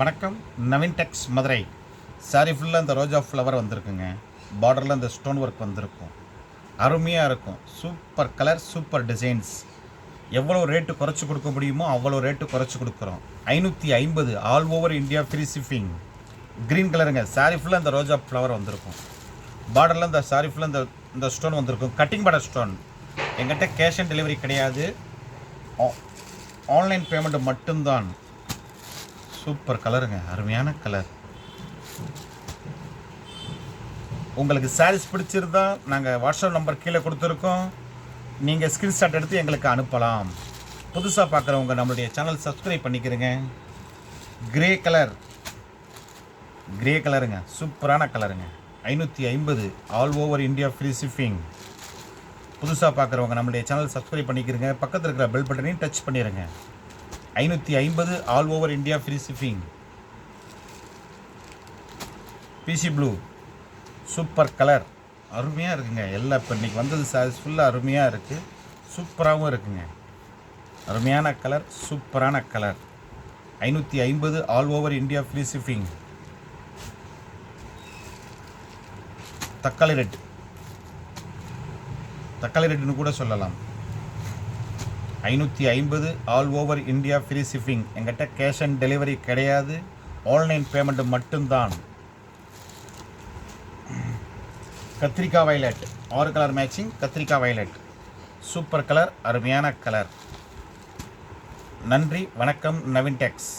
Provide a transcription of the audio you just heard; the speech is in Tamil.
வணக்கம். நவீன் டெக்ஸ் மதுரை. சாரி ஃபுல்லாக இந்த ரோஜா ஃப்ளவர் வந்திருக்குங்க. பார்டரில் இந்த ஸ்டோன் ஒர்க் வந்திருக்கும். அருமையாக இருக்கும். சூப்பர் கலர் சூப்பர் டிசைன்ஸ் எவ்வளோ ரேட்டு குறைச்சி கொடுக்க முடியுமோ அவ்வளோ ரேட்டு குறைச்சி கொடுக்குறோம். ஐநூற்றி ஐம்பது all over India free shipping green கலருங்க சாரி ஃபுல்லாக இந்த ரோஜா ஃப்ளவர் வந்திருக்கும். பார்டரில் இந்த சாரி ஃபுல்லாக இந்த இந்த ஸ்டோன் வந்திருக்கும். கட்டிங் பட ஸ்டோன் எங்கிட்ட கேஷ் ஆன் டெலிவரி கிடையாது. ஆன்லைன் பேமெண்ட் மட்டும்தான். சூப்பர் கலருங்க அருமையான கலர். உங்களுக்கு சாரீஸ் பிடிச்சிருந்தா நாங்கள் வாட்ஸ்அப் நம்பர் கீழே கொடுத்துருக்கோம். நீங்கள் ஸ்க்ரீன்ஷாட் எடுத்து எங்களுக்கு அனுப்பலாம். புதுசாக பார்க்குறவங்க நம்மளுடைய சேனல் சப்ஸ்கிரைப் பண்ணிக்கிறங்க. கிரே கலர் கிரே கலருங்க சூப்பரான கலருங்க ஐநூற்றி ஐம்பது all over India free shipping புதுசாக பார்க்குறவங்க நம்மளுடைய சேனல் சப்ஸ்கிரைப் பண்ணிக்கிறங்க. பக்கத்தில் இருக்கிற பெல் பட்டனையும் டச் பண்ணிடுங்க ஐநூற்றி ஐம்பது all over India free shipping PC blue super colour அருமையாக இருக்குங்க. எல்லா இப்போ இன்றைக்கி வந்தது சாரீஸ் ஃபுல்லாக அருமையாக இருக்குது சூப்பராகவும் இருக்குங்க. அருமையான கலர் சூப்பரான கலர் ஐநூற்றி ஐம்பது all over India free shipping தக்காளி ரெட் தக்காளி ரெட்டுன்னு கூட சொல்லலாம். ஐநூற்றி ஐம்பது all over India free shipping எங்கிட்ட கேஷ் ஆன் டெலிவரி கிடையாது. ஆன்லைன் பேமெண்ட் மட்டும்தான். கத்திரிக்காய் வயலட் ஆறு கலர் மேட்சிங் கத்திரிக்காய் வயலட் சூப்பர் கலர் அருமையான கலர் நன்றி வணக்கம் நவீன் டெக்ஸ்.